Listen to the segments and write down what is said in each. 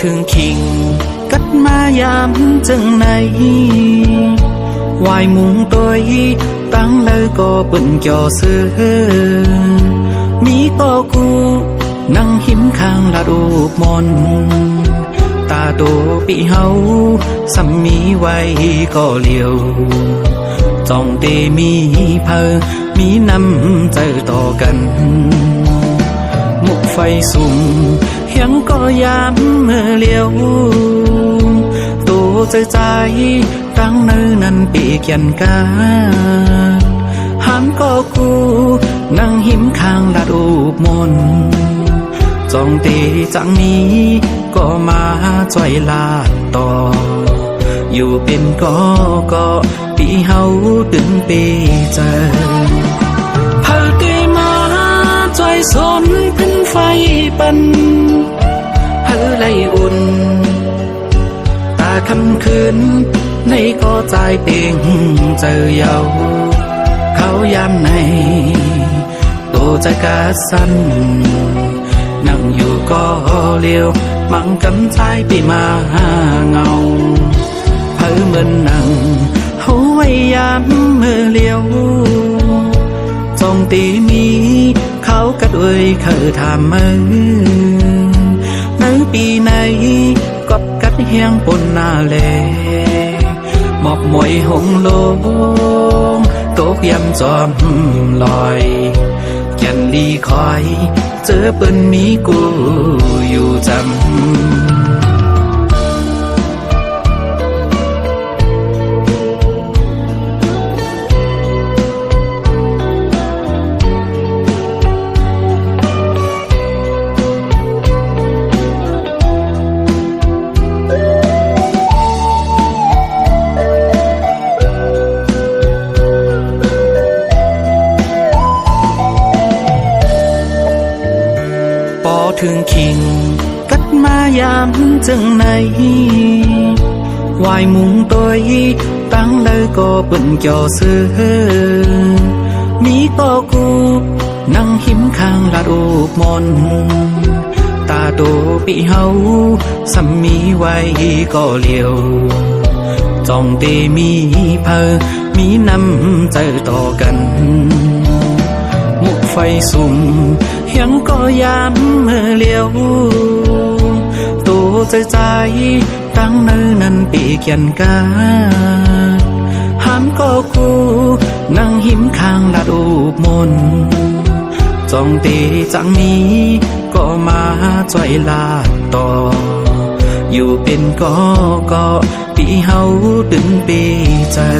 ถึงคิง กัดมายามจังไหนวายมุงตัวยีตั้งเลยก็เปิ่นจอเสือมีก็กูนั่งหิมข้างละรูมนต์ตาโตปีเฮาสัมมีไว้ก็เลียวจองเตมีเพอมีน้ำใจต่อกัน มุกไฟสุ่ม ยังก็ยามเมื่อเลียวตัวใจใจตั้งนื้อนั้นปีกยันกาหันก็กูนั่งหิมข้างละรูปมนจองตีจังนี้ก็มาจ่อยลาดต่อ อยู่เป็นก็ก็ปีเฮาตึงปีเจอ จอยสนขึ้นไฟปันเฮาไลอุ่นตาคำคืนในก็ใจเตียงเจอเยาเขายามในโตใจกาสันนั่งอยู่ก็เลียวมังกำใจไปมาหาเงา เอ่ยเคยถามือในปีไหนกอบกัดเฮียงปนนาเลหมอกมวยหงโลงตกยำจอมลอยแก่นลีคอย เจอเปิ้นมีกูอยู่จำ ถึงคิง กัดมายามจังไหนวายมุงตัวยีตั้งเลยก็เปิ่นจอเสือมีก็กูนั่งหิมข้างละรูปมนตาโตปีเฮาสัมมีไว้ก็เลียวจองเตมีเพอมีน้ำใจต่อกัน ไฟสุ่มยังก็ยามเมื่อเลียวตัวใจใจตั้งเนื้อนั้นปีกยันกาหันก็กูนั่งหิมข้างละรูปมนจองตีจังนี้ ก็มาจ่อยลาดต่อ อยู่เป็นก็ก็ปีเฮาตึงปีเจอ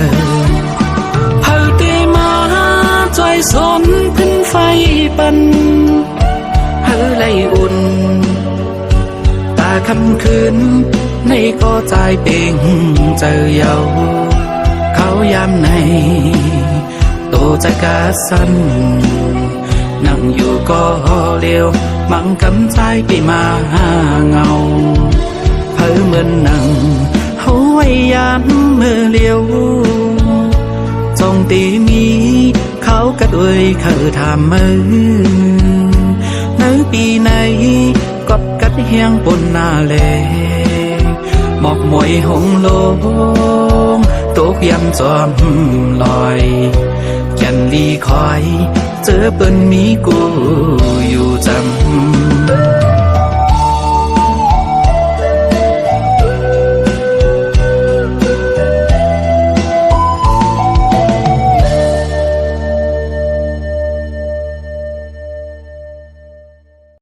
จอยสนขึ้นไฟปันเฮาไลอุ่นตาคำคืนในก็ใจเป่งเจอเยาเขายามในโตใจกาสันนั่งอยู่ก็เลียวมังกำใจไปมาหาเงาเพิ่เหมือนนั่งเฮาไว้ยามมือเลียวจงตีมี เขากัดเอ่ยเคยถามมือในปีไหนกอบกัดเฮียงปนนาเลหมอกมวยหงโลงตกยำจอมลอยแกนลีคอย เจอเปิ้นมีกู